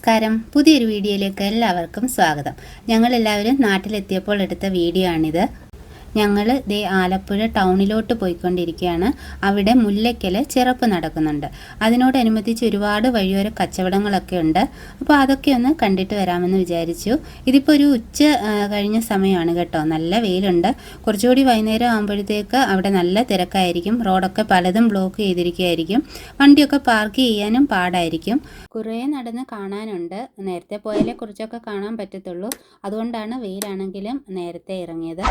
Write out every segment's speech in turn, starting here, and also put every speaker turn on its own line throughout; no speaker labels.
നമസ്കാരം. പുതിയൊരു വീഡിയോയിലേക്ക് എല്ലാവർക്കും സ്വാഗതം. ഞങ്ങൾ എല്ലാവരും നാട്ടിലെത്തിയപ്പോൾ എടുത്ത വീഡിയോ ആണിത്. ഞങ്ങൾ ദേ ആലപ്പുഴ ടൗണിലോട്ട് പോയിക്കൊണ്ടിരിക്കുകയാണ് അവിടെ മുല്ലയ്ക്കൽ ചിറപ്പ് നടക്കുന്നുണ്ട്. അതിനോടനുബന്ധിച്ച് ഒരുപാട് വഴിയോര കച്ചവടങ്ങളൊക്കെ ഉണ്ട്. അപ്പോൾ അതൊക്കെ ഒന്ന് കണ്ടിട്ട് വരാമെന്ന് വിചാരിച്ചു. ഇതിപ്പോൾ ഒരു ഉച്ച കഴിഞ്ഞ സമയമാണ് കേട്ടോ. നല്ല വെയിലുണ്ട്. കുറച്ചുകൂടി വൈകുന്നേരം ആകുമ്പോഴത്തേക്ക് അവിടെ നല്ല തിരക്കായിരിക്കും. റോഡൊക്കെ പലതും ബ്ലോക്ക് ചെയ്തിരിക്കുകയായിരിക്കും. വണ്ടിയൊക്കെ പാർക്ക് ചെയ്യാനും പാടായിരിക്കും. കുറേ നടന്ന് കാണാനുണ്ട്. നേരത്തെ പോയാലേ കുറച്ചൊക്കെ കാണാൻ പറ്റത്തുള്ളൂ. അതുകൊണ്ടാണ് വെയിലാണെങ്കിലും നേരത്തെ ഇറങ്ങിയത്.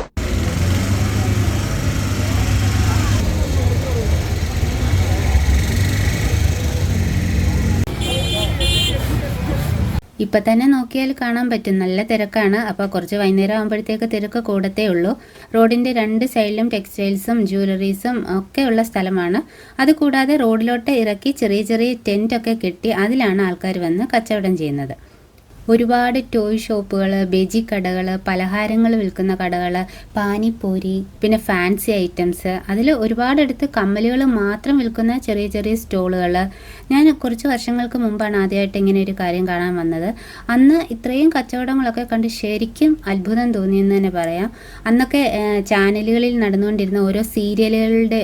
ഇപ്പം തന്നെ നോക്കിയാൽ കാണാൻ പറ്റും. നല്ല തിരക്കാണ്. അപ്പോൾ കുറച്ച് വൈകുന്നേരം ആകുമ്പോഴത്തേക്ക് തിരക്ക് കൂടത്തേ ഉള്ളൂ. റോഡിന്റെ രണ്ട് സൈഡിലും ടെക്സ്റ്റൈൽസും ജ്വല്ലറീസും ഒക്കെ ഉള്ള സ്ഥലമാണ്. അതുകൂടാതെ റോഡിലോട്ട് ഇറക്കി ചെറിയ ചെറിയ ടെന്റൊക്കെ കെട്ടി അതിലാണ് ആൾക്കാർ വന്ന് കച്ചവടം ചെയ്യുന്നത്. ഒരുപാട് ടോയ് ഷോപ്പുകൾ ബെജി കടകൾ പലഹാരങ്ങൾ വിൽക്കുന്ന കടകൾ പാനിപ്പൂരി പിന്നെ ഫാൻസി ഐറ്റംസ് അതിൽ ഒരുപാടടുത്ത് കമ്മലുകൾ മാത്രം വിൽക്കുന്ന ചെറിയ ചെറിയ സ്റ്റോളുകൾ ഞാൻ കുറച്ച് വർഷങ്ങൾക്ക് മുമ്പാണ് ആദ്യമായിട്ട് ഇങ്ങനെ ഒരു കാര്യം കാണാൻ വന്നത്. അന്ന് ഇത്രയും കച്ചവടങ്ങളൊക്കെ കണ്ട് ശരിക്കും അത്ഭുതം തോന്നിയെന്ന് തന്നെ പറയാം. അന്നൊക്കെ ചാനലുകളിൽ നടന്നുകൊണ്ടിരുന്ന ഓരോ സീരിയലുകളുടെ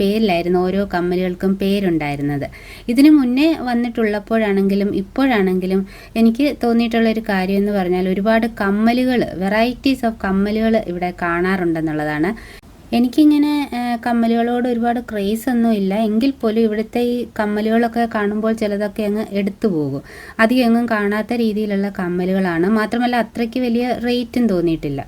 പേരിലായിരുന്നു ഓരോ കമ്മലുകൾക്കും പേരുണ്ടായിരുന്നത്. ഇതിനു മുന്നേ വന്നിട്ടുള്ളപ്പോഴാണെങ്കിലും ഇപ്പോഴാണെങ്കിലും എനിക്ക് തോന്നിയിട്ടുള്ള ഒരു കാര്യം എന്ന് പറഞ്ഞാൽ ഒരുപാട് കമ്മലുകൾ വെറൈറ്റീസ് ഓഫ് കമ്മലുകൾ ഇവിടെ കാണാറുണ്ടെന്നുള്ളതാണ്. എനിക്കിങ്ങനെ കമ്മലുകളോട് ഒരുപാട് ക്രേസ് ഒന്നും ഇല്ല. എങ്കിൽ പോലും ഇവിടുത്തെ ഈ കമ്മലുകളൊക്കെ കാണുമ്പോൾ ചിലതൊക്കെ അങ്ങ് എടുത്തു പോകും. അധികം എങ്ങും കാണാത്ത രീതിയിലുള്ള കമ്മലുകളാണ്. മാത്രമല്ല അത്രയ്ക്ക് വലിയ റേറ്റും തോന്നിയിട്ടില്ല.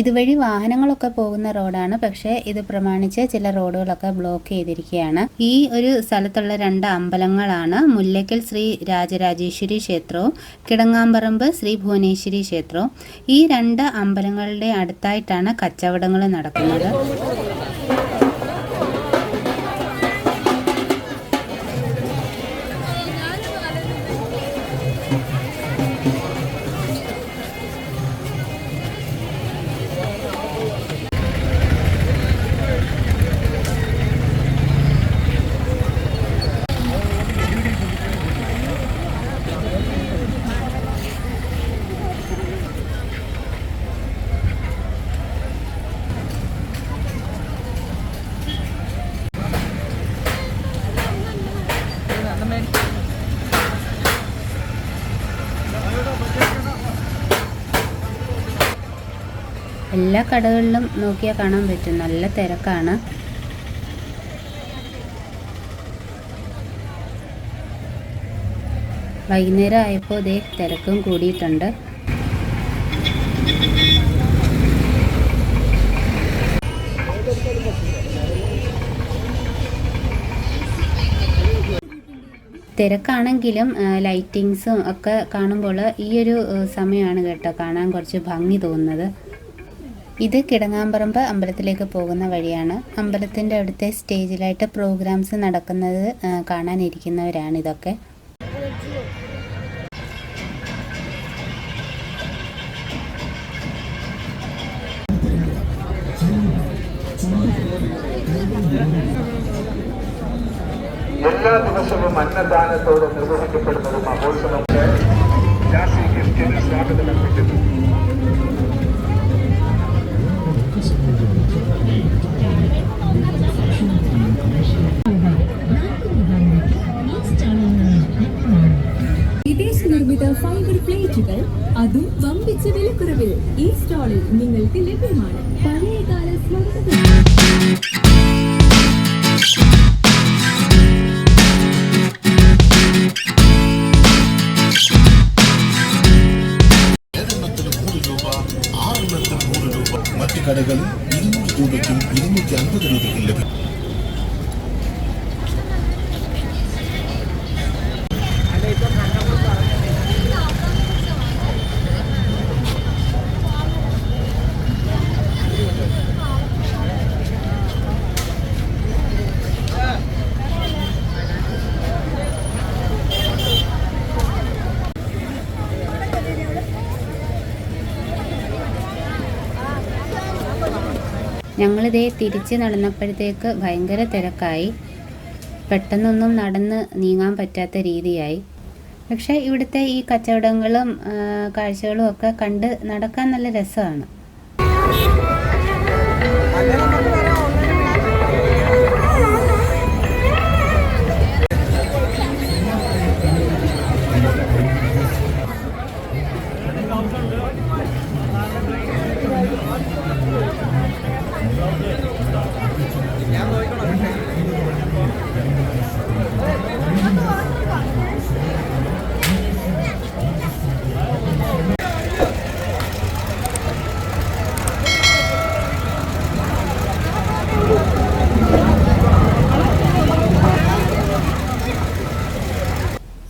ഇതുവഴി വാഹനങ്ങളൊക്കെ പോകുന്ന റോഡാണ്. പക്ഷേ ഇത് പ്രമാണിച്ച് ചില റോഡുകളൊക്കെ ബ്ലോക്ക് ചെയ്തിരിക്കുകയാണ്. ഈ ഒരു സ്ഥലത്തുള്ള രണ്ട് അമ്പലങ്ങളാണ്. മുല്ലയ്ക്കൽ ശ്രീ രാജരാജേശ്വരി ക്ഷേത്രവും കിടങ്ങാമ്പറമ്പ് ശ്രീ ഭുവനേശ്വരി ക്ഷേത്രവും. ഈ രണ്ട് അമ്പലങ്ങളുടെ അടുത്തായിട്ടാണ് കച്ചവടങ്ങൾ നടക്കുന്നത്. എല്ലാ കടകളിലും നോക്കിയാൽ കാണാൻ പറ്റും. നല്ല തിരക്കാണ്. വൈകുന്നേരം ആയപ്പോൾ ഇതേ തിരക്കും കൂടിയിട്ടുണ്ട്. തിരക്കാണെങ്കിലും ലൈറ്റിങ്സും ഒക്കെ കാണുമ്പോൾ ഈ ഒരു സമയമാണ് കേട്ടോ കാണാൻ കുറച്ച് ഭംഗി തോന്നുന്നത്. ഇത് കിടങ്ങാമ്പറമ്പ് അമ്പലത്തിലേക്ക് പോകുന്ന വഴിയാണ്. അമ്പലത്തിന്റെ അടുത്തെ സ്റ്റേജിലായിട്ട് പ്രോഗ്രാംസ് നടക്കുന്നത് കാണാനിരിക്കുന്നവരാണ് ഇതൊക്കെ
എല്ലാ ദിവസവും അന്നദാനത്തോടെ നിർവഹിക്കപ്പെടുന്ന ഒരു മഹോത്സവത്തെ ജാസി ഗിഫ്റ്റിന് സ്വാഗതം അർപ്പിക്കുന്നു.
വിദേശ നിർമ്മിത ഫൈബർ പ്ലേറ്റുകൾ അതും വമ്പിച്ച വിലക്കുറവിൽ ഈ സ്റ്റാളിൽ നിങ്ങൾക്ക് ലഭ്യമാണ്.
ഞങ്ങളിതേ തിരിച്ച് നടന്നപ്പോഴത്തേക്ക് ഭയങ്കര തിരക്കായി. പെട്ടെന്നൊന്നും നടന്ന് നീങ്ങാൻ പറ്റാത്ത രീതിയായി. പക്ഷേ ഇവിടുത്തെ ഈ കച്ചവടങ്ങളും കാഴ്ചകളും ഒക്കെ കണ്ട് നടക്കാൻ നല്ല രസമാണ്.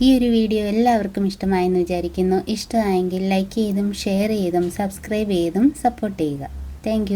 ഈ ഒരു വീഡിയോ എല്ലാവർക്കും ഇഷ്ടമായെന്ന് വിചാരിക്കുന്നു. ഇഷ്ടമായെങ്കിൽ ലൈക്ക് ചെയ്തും ഷെയർ ചെയ്തും സബ്സ്ക്രൈബ് ചെയ്തും സപ്പോർട്ട് ചെയ്യുക. താങ്ക്